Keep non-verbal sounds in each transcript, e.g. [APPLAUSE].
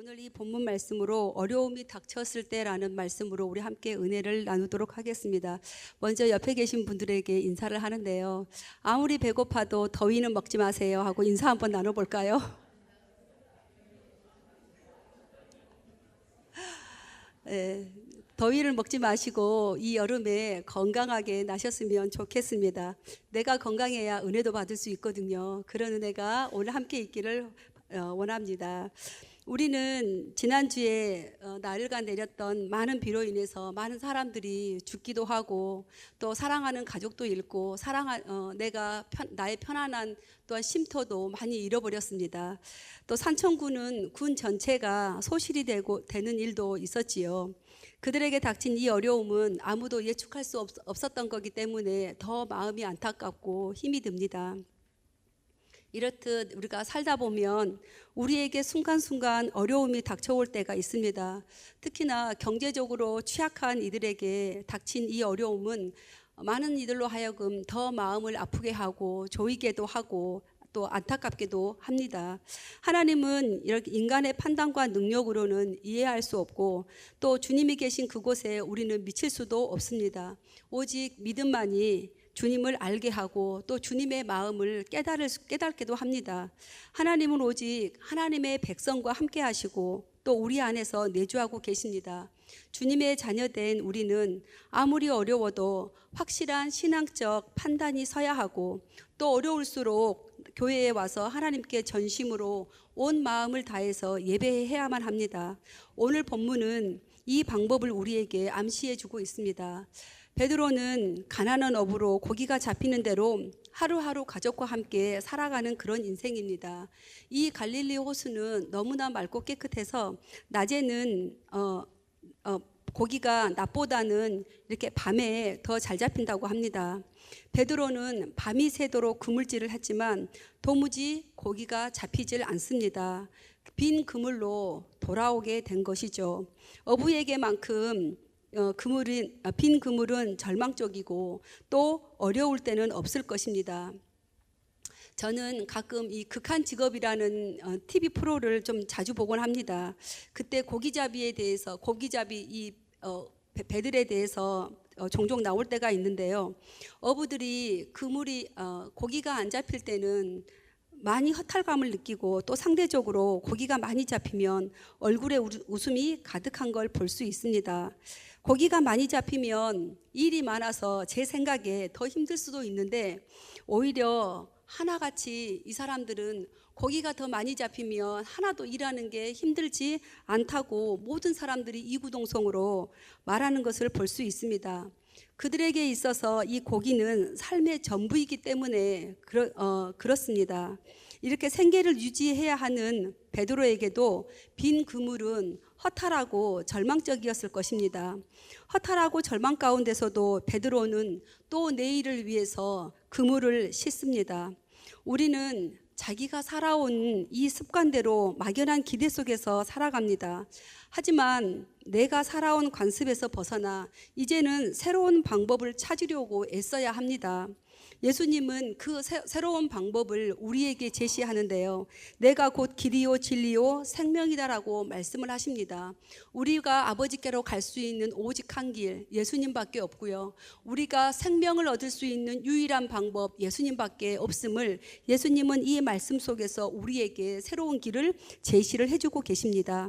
오늘 이 본문 말씀으로 어려움이 닥쳤을 때라는 말씀으로 우리 함께 은혜를 나누도록 하겠습니다. 먼저 옆에 계신 분들에게 인사를 하는데요. 아무리 배고파도 더위는 먹지 마세요 하고 인사 한번 나눠볼까요? [LAUGHS] 예, 더위를 먹지 마시고 이 여름에 건강하게 나셨으면 좋겠습니다. 내가 건강해야 은혜도 받을 수 있거든요. 그런 은혜가 오늘 함께 있기를 어, 원합니다. 우리는 지난주에 어, 나흘간 내렸던 많은 비로 인해서 많은 사람들이 죽기도 하고 또 사랑하는 가족도 잃고 사랑한 어, 내가 편, 나의 편안한 또한 쉼터도 많이 잃어버렸습니다. 또 산청군은 군 전체가 소실이 되고 되는 일도 있었지요. 그들에게 닥친 이 어려움은 아무도 예측할 수 없, 없었던 거기 때문에 더 마음이 안타깝고 힘이 듭니다. 이렇듯 우리가 살다 보면 우리에게 순간순간 어려움이 닥쳐올 때가 있습니다. 특히나 경제적으로 취약한 이들에게 닥친 이 어려움은 많은 이들로 하여금 더 마음을 아프게 하고 조이게도 하고 또 안타깝게도 합니다. 하나님은 이렇게 인간의 판단과 능력으로는 이해할 수 없고 또 주님이 계신 그곳에 우리는 미칠 수도 없습니다. 오직 믿음만이 주님을 알게 하고 또 주님의 마음을 깨달을, 깨닫게도 합니다. 하나님은 오직 하나님의 백성과 함께 하시고 또 우리 안에서 내주하고 계십니다. 주님의 자녀된 우리는 아무리 어려워도 확실한 신앙적 판단이 서야 하고 또 어려울수록 교회에 와서 하나님께 전심으로 온 마음을 다해서 예배해야만 합니다. 오늘 본문은 이 방법을 우리에게 암시해 주고 있습니다. 베드로는 가난한 업으로 고기가 잡히는 대로 하루하루 가족과 함께 살아가는 그런 인생입니다. 이 갈릴리 호수는 너무나 맑고 깨끗해서 낮에는 어, 어, 고기가 낮보다는 이렇게 밤에 더 잘 잡힌다고 합니다. 베드로는 밤이 새도록 그물질을 했지만 도무지 고기가 잡히질 않습니다. 빈 그물로 돌아오게 된 것이죠. 어부에게만큼 어, 그물은 아, 빈 그물은 절망적이고 또 어려울 때는 없을 것입니다. 저는 가끔 이 극한 직업이라는 어, TV 프로를 좀 자주 보곤 합니다. 그때 고기잡이에 대해서 고기잡이 이 어, 배- 배들에 대해서 어, 종종 나올 때가 있는데요. 어부들이 그물이 어, 고기가 안 잡힐 때는 많이 허탈감을 느끼고 또 상대적으로 고기가 많이 잡히면 얼굴에 우- 웃음이 가득한 걸 볼 수 있습니다. 고기가 많이 잡히면 일이 많아서 제 생각에 더 힘들 수도 있는데 오히려 하나같이 이 사람들은 고기가 더 많이 잡히면 하나도 일하는 게 힘들지 않다고 모든 사람들이 이구동성으로 말하는 것을 볼 수 있습니다. 그들에게 있어서 이 고기는 삶의 전부이기 때문에 그렇, 어, 그렇습니다. 이렇게 생계를 유지해야 하는 베드로에게도 빈 그물은 허탈하고 절망적이었을 것입니다. 허탈하고 절망 가운데서도 베드로는 또 내일을 위해서 그물을 씻습니다. 우리는 자기가 살아온 이 습관대로 막연한 기대 속에서 살아갑니다. 하지만 내가 살아온 관습에서 벗어나 이제는 새로운 방법을 찾으려고 애써야 합니다. 예수님은 그 새, 새로운 방법을 우리에게 제시하는데요. 내가 곧 길이요 진리요 생명이다라고 말씀을 하십니다. 우리가 아버지께로 갈 수 있는 오직 한 길 예수님밖에 없고요. 우리가 생명을 얻을 수 있는 유일한 방법 예수님밖에 없음을 예수님은 이 말씀 속에서 우리에게 새로운 길을 제시를 해주고 계십니다.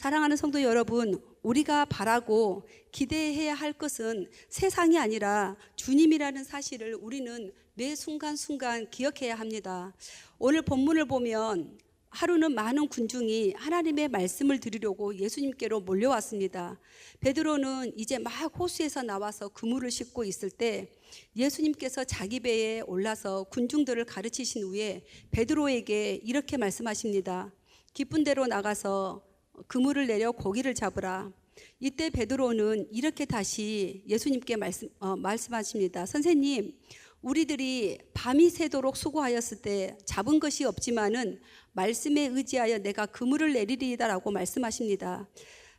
사랑하는 성도 여러분, 우리가 바라고 기대해야 할 것은 세상이 아니라 주님이라는 사실을 우리는 매 순간순간 기억해야 합니다. 오늘 본문을 보면 하루는 많은 군중이 하나님의 말씀을 들으려고 예수님께로 몰려왔습니다. 베드로는 이제 막 호수에서 나와서 그물을 싣고 있을 때 예수님께서 자기 배에 올라서 군중들을 가르치신 후에 베드로에게 이렇게 말씀하십니다. 기쁜 대로 나가서 그물을 내려 고기를 잡으라. 이때 베드로는 이렇게 다시 예수님께 말씀, 어, 말씀하십니다. 선생님, 우리들이 밤이 새도록 수고하였을 때 잡은 것이 없지만은 말씀에 의지하여 내가 그물을 내리리이다라고 말씀하십니다.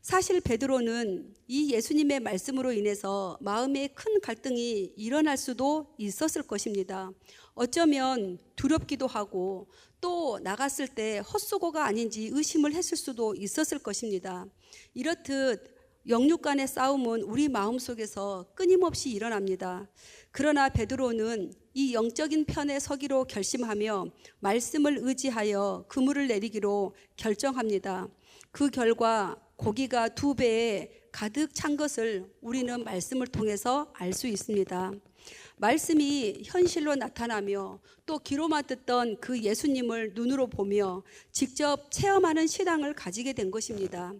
사실 베드로는 이 예수님의 말씀으로 인해서 마음에 큰 갈등이 일어날 수도 있었을 것입니다. 어쩌면 두렵기도 하고 또 나갔을 때 헛수고가 아닌지 의심을 했을 수도 있었을 것입니다. 이렇듯 영육 간의 싸움은 우리 마음속에서 끊임없이 일어납니다. 그러나 베드로는 이 영적인 편에 서기로 결심하며 말씀을 의지하여 그물을 내리기로 결정합니다. 그 결과 고기가 두 배에 가득 찬 것을 우리는 말씀을 통해서 알 수 있습니다. 말씀이 현실로 나타나며 또 귀로만 듣던 그 예수님을 눈으로 보며 직접 체험하는 신앙을 가지게 된 것입니다.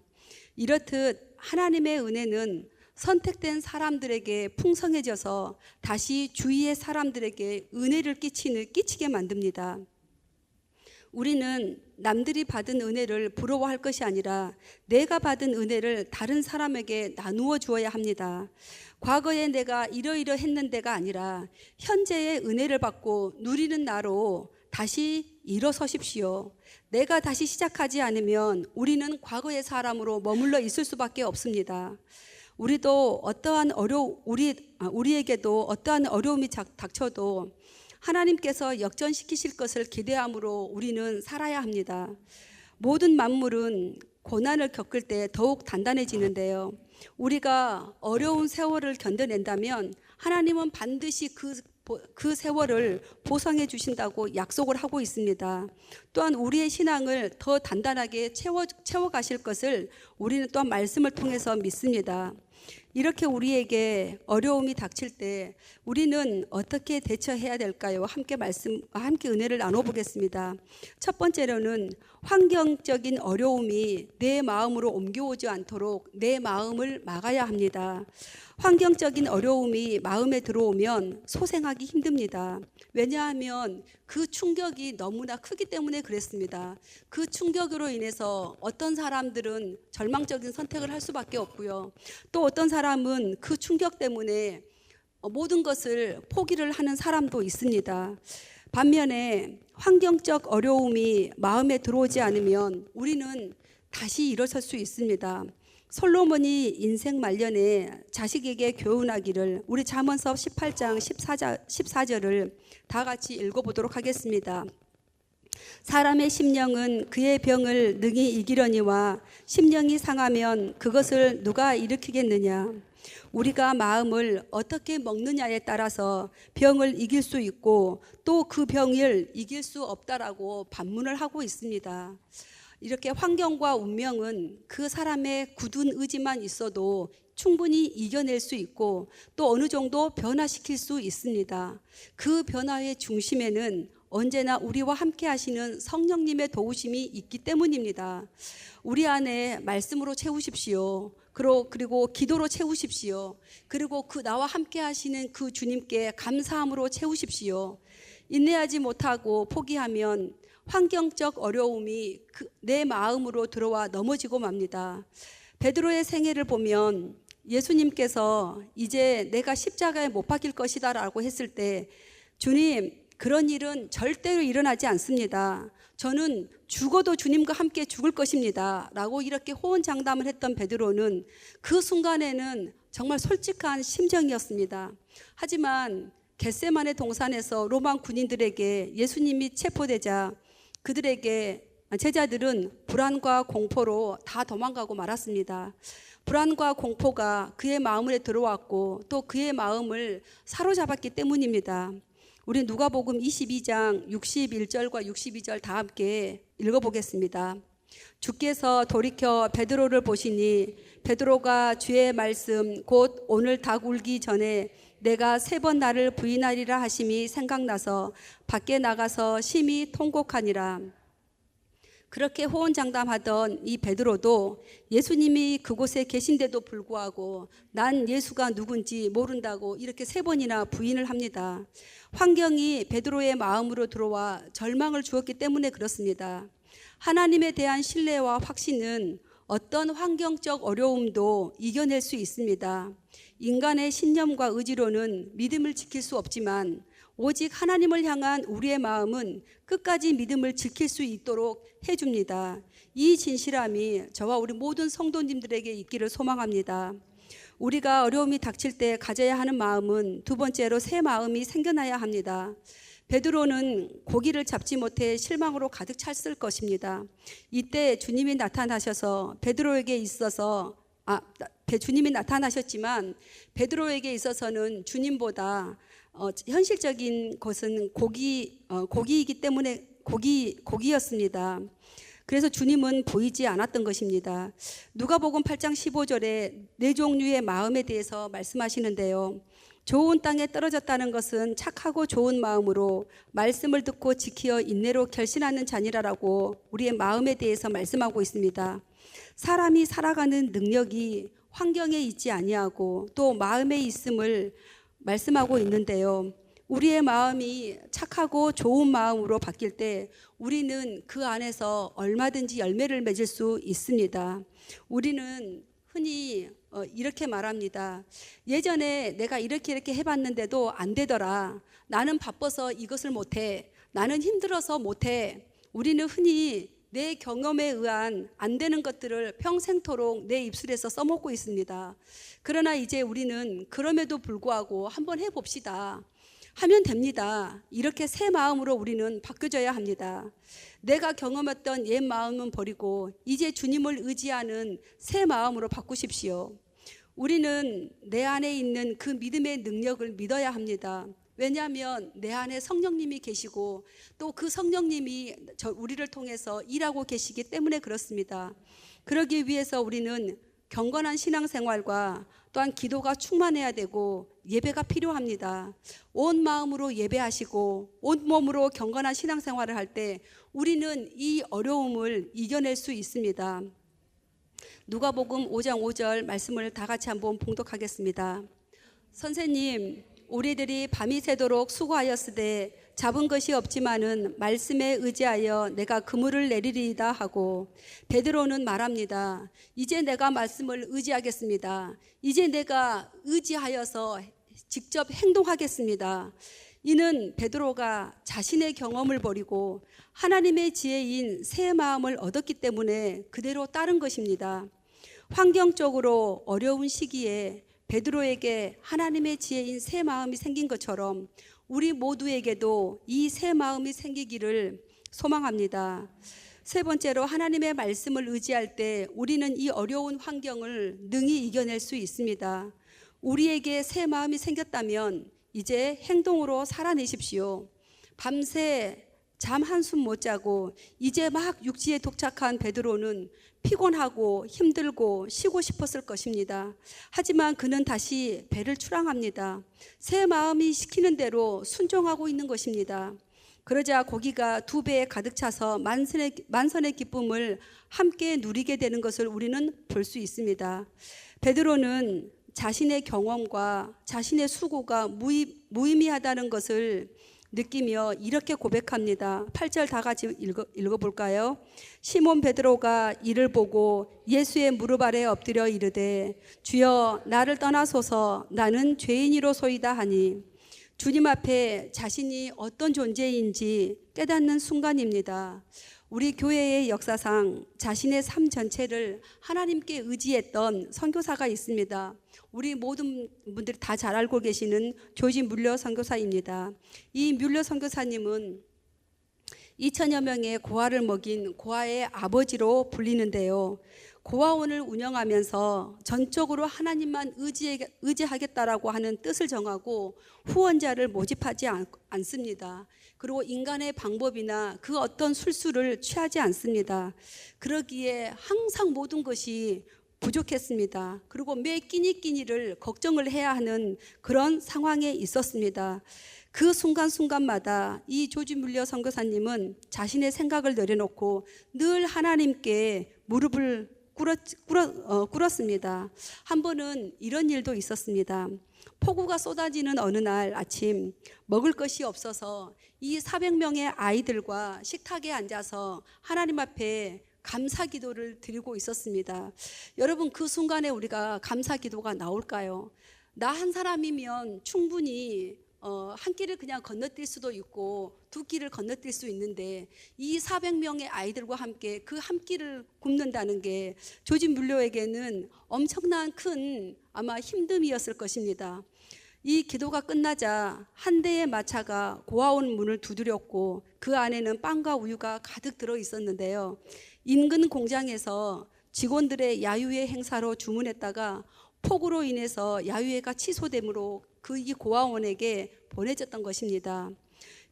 이렇듯 하나님의 은혜는 선택된 사람들에게 풍성해져서 다시 주위의 사람들에게 은혜를 끼치는 끼치게 만듭니다. 우리는 남들이 받은 은혜를 부러워할 것이 아니라 내가 받은 은혜를 다른 사람에게 나누어 주어야 합니다. 과거에 내가 이러이러 했는데가 아니라 현재의 은혜를 받고 누리는 나로 다시 일어서십시오. 내가 다시 시작하지 않으면 우리는 과거의 사람으로 머물러 있을 수밖에 없습니다. 우리도 어떠한 어려 우리 아, 우리에게도 어떠한 어려움이 작- 닥쳐도 하나님께서 역전시키실 것을 기대함으로 우리는 살아야 합니다. 모든 만물은 고난을 겪을 때 더욱 단단해지는데요. 우리가 어려운 세월을 견뎌낸다면 하나님은 반드시 그, 보- 그 세월을 보상해 주신다고 약속을 하고 있습니다. 또한 우리의 신앙을 더 단단하게 채워, 채워가실 것을 우리는 또한 말씀을 통해서 믿습니다. 이렇게 우리에게 어려움이 닥칠 때 우리는 어떻게 대처해야 될까요? 함께 말씀, 함께 은혜를 나눠보겠습니다. 첫 번째로는 환경적인 어려움이 내 마음으로 옮겨오지 않도록 내 마음을 막아야 합니다. 환경적인 어려움이 마음에 들어오면 소생하기 힘듭니다. 왜냐하면 그 충격이 너무나 크기 때문에 그랬습니다. 그 충격으로 인해서 어떤 사람들은 절망적인 선택을 할 수밖에 없고요. 또 어떤 사람 은 그 충격 때문에 모든 것을 포기를 하는 사람도 있습니다. 반면에 환경적 어려움이 마음에 들어오지 않으면 우리는 다시 일어설 수 있습니다. 솔로몬이 인생 말년에 자식에게 교훈하기를 우리 잠언서 18장 14절, 14절을 다 같이 읽어보도록 하겠습니다. 사람의 심령은 그의 병을 능히 이기려니와 심령이 상하면 그것을 누가 일으키겠느냐? 우리가 마음을 어떻게 먹느냐에 따라서 병을 이길 수 있고 또 그 병을 이길 수 없다라고 반문을 하고 있습니다. 이렇게 환경과 운명은 그 사람의 굳은 의지만 있어도 충분히 이겨낼 수 있고 또 어느 정도 변화시킬 수 있습니다. 그 변화의 중심에는 언제나 우리와 함께 하시는 성령님의 도우심이 있기 때문입니다. 우리 안에 말씀으로 채우십시오. 그리고, 기도로 채우십시오. 그리고 그 나와 함께 하시는 그 주님께 감사함으로 채우십시오. 인내하지 못하고 포기하면 환경적 어려움이 그, 내 마음으로 들어와 넘어지고 맙니다. 베드로의 생애를 보면 예수님께서 이제 내가 십자가에 못 박힐 것이다라고 했을 때 주님 그런 일은 절대로 일어나지 않습니다. 저는 죽어도 주님과 함께 죽을 것입니다. 라고 이렇게 호언장담을 했던 베드로는 그 순간에는 정말 솔직한 심정이었습니다. 하지만 겟세만의 동산에서 로마 군인들에게 예수님이 체포되자 그들에게 제자들은 불안과 공포로 다 도망가고 말았습니다. 불안과 공포가 그의 마음에 들어왔고 또 그의 마음을 사로잡았기 때문입니다. 우리 누가복음 22장 61절과 62절 다 함께 읽어보겠습니다. 주께서 돌이켜 베드로를 보시니 베드로가 주의 말씀 곧 오늘 닭 울기 전에 내가 세 번 나를 부인하리라 하심이 생각나서 밖에 나가서 심히 통곡하니라. 그렇게 호언장담하던 이 베드로도 예수님이 그곳에 계신데도 불구하고 난 예수가 누군지 모른다고 이렇게 세 번이나 부인을 합니다. 환경이 베드로의 마음으로 들어와 절망을 주었기 때문에 그렇습니다. 하나님에 대한 신뢰와 확신은 어떤 환경적 어려움도 이겨낼 수 있습니다. 인간의 신념과 의지로는 믿음을 지킬 수 없지만 오직 하나님을 향한 우리의 마음은 끝까지 믿음을 지킬 수 있도록 해줍니다. 이 진실함이 저와 우리 모든 성도님들에게 있기를 소망합니다. 우리가 어려움이 닥칠 때 가져야 하는 마음은 두 번째로 새 마음이 생겨나야 합니다. 베드로는 고기를 잡지 못해 실망으로 가득 찼을 것입니다. 이때 주님이 나타나셔서 베드로에게 있어서 아, 주님이 나타나셨지만 베드로에게 있어서는 주님보다 어, 현실적인 것은 고기 어, 고기이기 때문에 고기 고기였습니다. 그래서 주님은 보이지 않았던 것입니다. 누가복음 8장 15절에 네 종류의 마음에 대해서 말씀하시는데요. 좋은 땅에 떨어졌다는 것은 착하고 좋은 마음으로 말씀을 듣고 지키어 인내로 결신하는 자니라라고 우리의 마음에 대해서 말씀하고 있습니다. 사람이 살아가는 능력이 환경에 있지 아니하고 또 마음에 있음을 말씀하고 있는데요. 우리의 마음이 착하고 좋은 마음으로 바뀔 때 우리는 그 안에서 얼마든지 열매를 맺을 수 있습니다. 우리는 흔히 어, 이렇게 말합니다. 예전에 내가 이렇게 이렇게 해봤는데도 안 되더라. 나는 바빠서 이것을 못해. 나는 힘들어서 못해. 우리는 흔히 내 경험에 의한 안 되는 것들을 평생토록 내 입술에서 써먹고 있습니다. 그러나 이제 우리는 그럼에도 불구하고 한번 해봅시다. 하면 됩니다. 이렇게 새 마음으로 우리는 바뀌어져야 합니다. 내가 경험했던 옛 마음은 버리고 이제 주님을 의지하는 새 마음으로 바꾸십시오. 우리는 내 안에 있는 그 믿음의 능력을 믿어야 합니다. 왜냐하면 내 안에 성령님이 계시고 또 그 성령님이 저 우리를 통해서 일하고 계시기 때문에 그렇습니다. 그러기 위해서 우리는 경건한 신앙생활과 또한 기도가 충만해야 되고 예배가 필요합니다. 온 마음으로 예배하시고 온 몸으로 경건한 신앙생활을 할 때 우리는 이 어려움을 이겨낼 수 있습니다. 누가복음 5장 5절 말씀을 다 같이 한번 봉독하겠습니다. 선생님, 우리들이 밤이 새도록 수고하였으되 잡은 것이 없지만은 말씀에 의지하여 내가 그물을 내리리이다 하고 베드로는 말합니다. 이제 내가 말씀을 의지하겠습니다. 이제 내가 의지하여서 직접 행동하겠습니다. 이는 베드로가 자신의 경험을 버리고 하나님의 지혜인 새 마음을 얻었기 때문에 그대로 따른 것입니다. 환경적으로 어려운 시기에 베드로에게 하나님의 지혜인 새 마음이 생긴 것처럼 우리 모두에게도 이 새 마음이 생기기를 소망합니다. 세 번째로 하나님의 말씀을 의지할 때 우리는 이 어려운 환경을 능히 이겨낼 수 있습니다. 우리에게 새 마음이 생겼다면 이제 행동으로 살아내십시오. 밤새 잠 한숨 못 자고 이제 막 육지에 도착한 베드로는 피곤하고 힘들고 쉬고 싶었을 것입니다. 하지만 그는 다시 배를 출항합니다. 새 마음이 시키는 대로 순종하고 있는 것입니다. 그러자 고기가 두 배에 가득 차서 만선의, 만선의 기쁨을 함께 누리게 되는 것을 우리는 볼 수 있습니다. 베드로는 자신의 경험과 자신의 수고가 무의, 무의미하다는 것을 느끼며 이렇게 고백합니다. 8절 다 같이 읽어, 읽어볼까요? 시몬 베드로가 이를 보고 예수의 무릎 아래 엎드려 이르되 주여 나를 떠나소서 나는 죄인이로 소이다 하니 주님 앞에 자신이 어떤 존재인지 깨닫는 순간입니다. 우리 교회의 역사상 자신의 삶 전체를 하나님께 의지했던 선교사가 있습니다. 우리 모든 분들이 다 잘 알고 계시는 조지 뮬러 선교사입니다. 이 뮬러 선교사님은 2천여 명의 고아를 먹인 고아의 아버지로 불리는데요. 고아원을 운영하면서 전적으로 하나님만 의지하겠다라고 하는 뜻을 정하고 후원자를 모집하지 않, 않습니다. 그리고 인간의 방법이나 그 어떤 술수를 취하지 않습니다. 그러기에 항상 모든 것이 부족했습니다. 그리고 매 끼니 끼니를 걱정을 해야 하는 그런 상황에 있었습니다. 그 순간순간마다 이 조지 물려 선교사님은 자신의 생각을 내려놓고 늘 하나님께 무릎을 꿇었, 꿇었, 어, 꿇었습니다. 한 번은 이런 일도 있었습니다. 폭우가 쏟아지는 어느 날 아침 먹을 것이 없어서 이 400명의 아이들과 식탁에 앉아서 하나님 앞에 감사 기도를 드리고 있었습니다. 여러분 그 순간에 우리가 감사 기도가 나올까요? 나 한 사람이면 충분히 어, 한 길을 그냥 건너뛸 수도 있고 두 길을 건너뛸 수 있는데 이 400명의 아이들과 함께 그한 길을 굽는다는 게 조지 물료에게는 엄청난 큰 아마 힘듦이었을 것입니다. 이 기도가 끝나자 한 대의 마차가 고아원 문을 두드렸고 그 안에는 빵과 우유가 가득 들어 있었는데요. 인근 공장에서 직원들의 야유회 행사로 주문했다가 폭우로 인해서 야유회가 취소되므로 그 이 고아원에게 보내졌던 것입니다.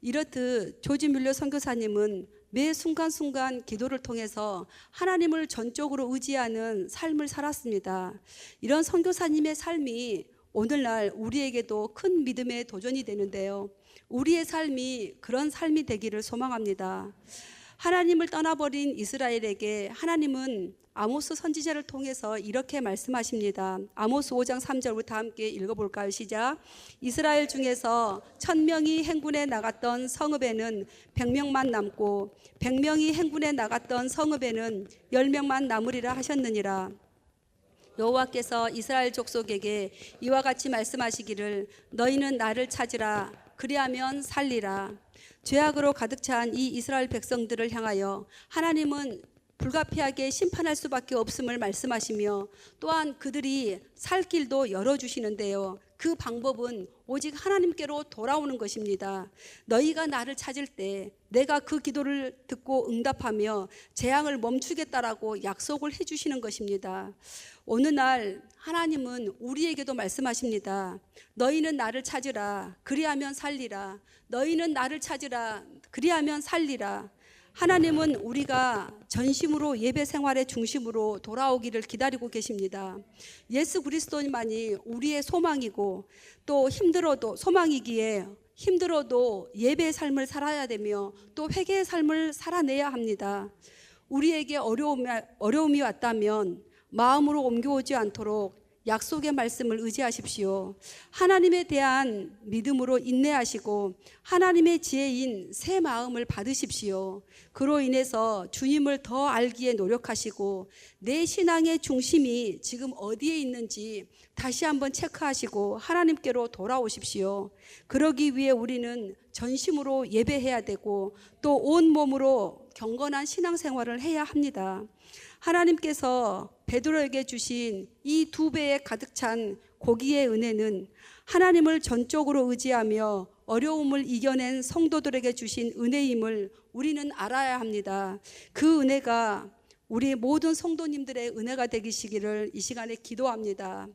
이렇듯 조지 뮬러 선교사님은 매 순간순간 기도를 통해서 하나님을 전적으로 의지하는 삶을 살았습니다. 이런 선교사님의 삶이 오늘날 우리에게도 큰 믿음의 도전이 되는데요. 우리의 삶이 그런 삶이 되기를 소망합니다. 하나님을 떠나버린 이스라엘에게 하나님은 아모스 선지자를 통해서 이렇게 말씀하십니다. 아모스 5장 3절부터 함께 읽어볼까요? 시작. 이스라엘 중에서 천 명이 행군에 나갔던 성읍에는 백 명만 남고 백 명이 행군에 나갔던 성읍에는 열 명만 남으리라 하셨느니라. 여호와께서 이스라엘 족속에게 이와 같이 말씀하시기를 너희는 나를 찾으라 그리하면 살리라 죄악으로 가득 찬 이 이스라엘 백성들을 향하여 하나님은 불가피하게 심판할 수밖에 없음을 말씀하시며 또한 그들이 살 길도 열어 주시는데요. 그 방법은 오직 하나님께로 돌아오는 것입니다. 너희가 나를 찾을 때 내가 그 기도를 듣고 응답하며 재앙을 멈추겠다라고 약속을 해 주시는 것입니다. 어느 날 하나님은 우리에게도 말씀하십니다. 너희는 나를 찾으라. 그리하면 살리라. 너희는 나를 찾으라. 그리하면 살리라. 하나님은 우리가 전심으로 예배 생활의 중심으로 돌아오기를 기다리고 계십니다. 예수 그리스도만이 우리의 소망이고 또 힘들어도 소망이기에 힘들어도 예배의 삶을 살아야 되며 또 회개의 삶을 살아내야 합니다. 우리에게 어려움이 왔다면 마음으로 옮겨오지 않도록 약속의 말씀을 의지하십시오. 하나님에 대한 믿음으로 인내하시고 하나님의 지혜인 새 마음을 받으십시오. 그로 인해서 주님을 더 알기에 노력하시고 내 신앙의 중심이 지금 어디에 있는지 다시 한번 체크하시고 하나님께로 돌아오십시오. 그러기 위해 우리는 전심으로 예배해야 되고 또 온 몸으로 경건한 신앙생활을 해야 합니다. 하나님께서 베드로에게 주신 이 두 배에 가득 찬 고기의 은혜는 하나님을 전적으로 의지하며 어려움을 이겨낸 성도들에게 주신 은혜임을 우리는 알아야 합니다. 그 은혜가 우리 모든 성도님들의 은혜가 되기시기를 이 시간에 기도합니다.